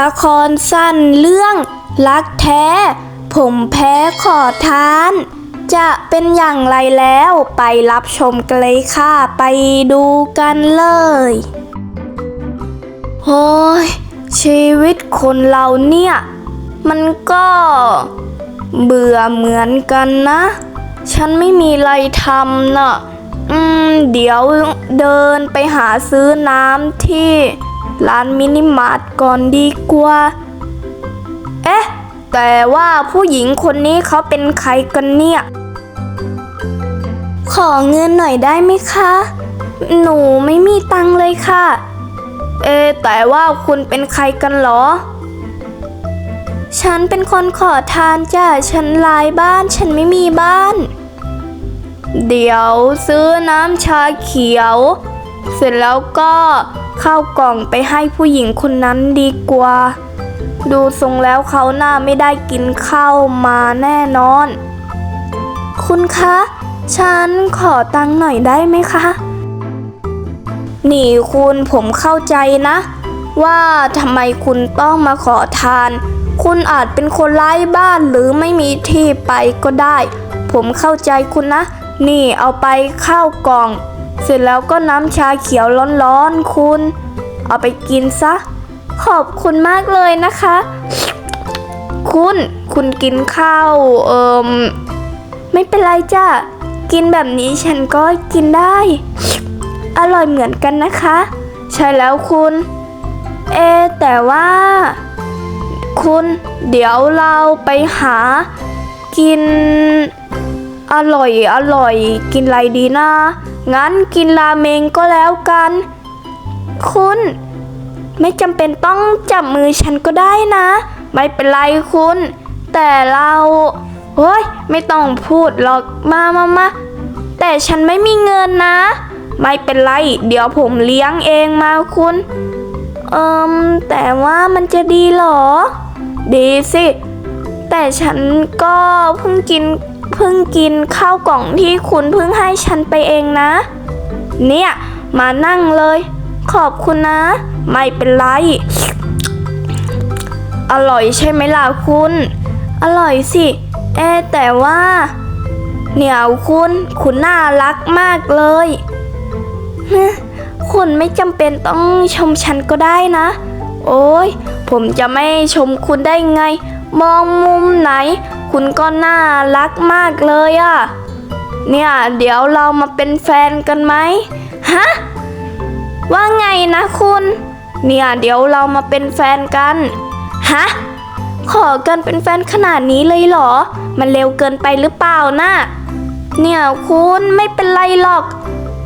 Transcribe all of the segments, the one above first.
ละครสั้นเรื่องรักแท้ ผมแพ้ขอทาน จะเป็นอย่างไรแล้วไปรับชมกันเลยค่ะ ไปดูกันเลยโอ้ยชีวิตคนเราเนี่ย มันก็เบื่อเหมือนกันนะ ฉันไม่มีอะไรทำน่ะอืม เดี๋ยวเดินไปหาซื้อน้ำที่ ร้านมินิมาร์ทก่อนดีกว่า เอ๊ะ แต่ว่าผู้หญิงคนนี้เขาเป็นใครกันเนี่ย ขอเงินหน่อยได้ไหมคะ หนูไม่มีตังเลยค่ะ เอะแต่ว่าคุณเป็นใครกันเหรอ ฉันเป็นคนขอทานจ้ะ ฉันลายบ้าน ฉันไม่มีบ้าน เดี๋ยวซื้อน้ำชาเขียว เสร็จแล้วก็ ข้ากล่องไปให้ผู้หญิงคนนั้นดีกว่า ดูทรงแล้วเขาหน้าไม่ได้กินข้าวมาแน่นอน คุณคะ ฉันขอตังค์หน่อยได้ไหมคะ นี่คุณผมเข้าใจนะ ว่าทำไมคุณต้องมาขอทาน คุณอาจเป็นคนไร้บ้านหรือไม่มีที่ไปก็ได้ ผมเข้าใจคุณนะ นี่เอาไปข้าวกล่อง เสร็จแล้วก็น้ำชาเขียวร้อนๆคุณ เอาไปกินซะ ขอบคุณมากเลยนะคะ คุณคุณกินข้าวเอิมไม่เป็นไรจ้ะกินแบบนี้ฉันก็กินได้ อร่อยเหมือนกันนะคะ ใช่แล้วคุณ เอ แต่ว่า คุณ เดี๋ยวเราไปหา กิน อร่อยอร่อย กินอะไรดีนะ งั้นกินราเมงก็แล้วกัน คุณ ไม่จำเป็นต้องจับมือฉันก็ได้นะ ไม่เป็นไรคุณ แต่เราเฮ้ยไม่ต้องพูดหรอกมามามาแต่ฉันไม่มีเงินนะ ไม่เป็นไร เดี๋ยวผมเลี้ยงเองมาคุณ เอิมแต่ว่ามันจะดีเหรอ ดีสิ แต่ฉันก็เพิ่งกิน เพิ่งกินข้าวกล่องที่คุณเพิ่งให้ฉันไปเองนะ เนี่ย มานั่งเลย ขอบคุณนะ ไม่เป็นไร อร่อยใช่ไหมล่ะคุณ อร่อยสิ เอแต่ว่า เหนี่ยคุณ คุณน่ารักมากเลยคุณไม่จำเป็นต้องชมฉันก็ได้นะ โอ้ยผมจะไม่ชมคุณได้ไง มองมุมไหน คุณก็น่ารักมากเลยอะเนี่ย เดี๋ยวเรามาเป็นแฟนกันไหมฮะว่าไงนะคุณ เนี่ยเดี๋ยวเรามาเป็นแฟนกันฮะขอกันเป็นแฟนขนาดนี้เลยเหรอ มันเร็วเกินไปหรือเปล่านะ่ะเนี่ยคุณไม่เป็นไรหรอก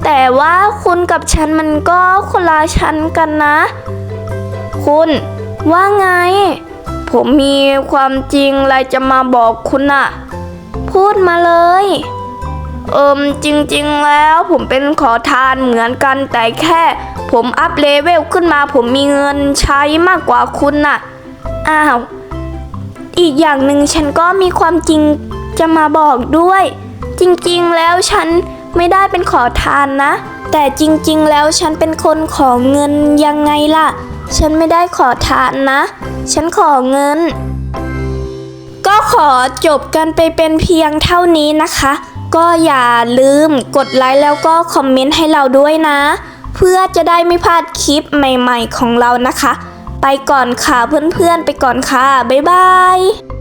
แต่ว่าคุณกับฉันมันก็คนละชั้นกันนะ คุณว่าไง ผมมีความจริงอะไรจะมาบอกคุณน่ะ พูดมาเลย เอิมจริงๆแล้วผมเป็นขอทานเหมือนกันแต่แค่ ผมอัพเลเวลขึ้นมา ผมมีเงินใช้มากกว่าคุณน่ะ อ้าว อีกอย่างหนึ่งฉันก็มีความจริงจะมาบอกด้วย จริงๆแล้วฉันไม่ได้เป็นขอทานนะ แต่จริงๆแล้วฉันเป็นคนขอเงินยังไงล่ะ ฉันไม่ได้ขอทานนะ ฉันขอเงิน ก็ขอจบกันไปเป็นเพียงเท่านี้นะคะ ก็อย่าลืมกดไลค์แล้วก็คอมเมนต์ให้เราด้วยนะ เพื่อจะได้ไม่พลาดคลิปใหม่ๆของเรานะคะ ไปก่อนค่ะเพื่อนๆไปก่อนค่ะ บ๊ายบาย